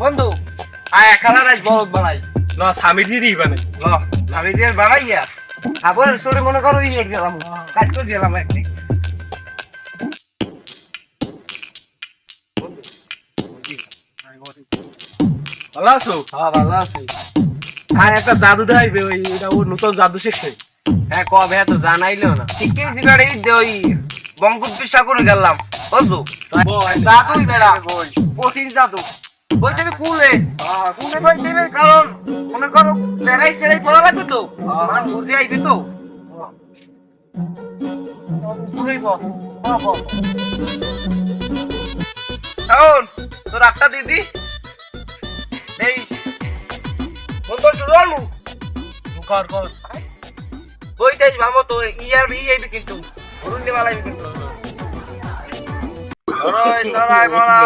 বন্ধু আয় খেলার আজ বহুত বানাই। না স্বামী দিদি বানাই ল আমি দিয়ে বানাইয়া আবার সরে মনে করো ইয়ে গেলাম কাজ করে দিলাম একদিন ভালো আছো? হ্যাঁ ভালো আছি। আর একটা জাদু দেখাইবে ওই এটা ও নতুন জাদু শিখছে। হ্যাঁ কবে তো জানাইলো না। ঠিকই দিবার এই ওই বঙ্গোপসাগর করে গেলাম। বুঝছ? জাদুই বেড়া কঠিন জাদু। ওই তুমি কুলে কুলে ভাই দেবে কারণ মনে করো বেড়াই সেরাই পড়া লাগবে তো। মান ঘুরে আইবে তো। এখন তোর একটা দিদি এই বন্ধু শুরু কর কর বইটাই ভাবো তো ইয়ার ই আইবে কিন্তু অরুণ নেওয়ালা আইবে কিন্তু। সরাই সরাই বলা.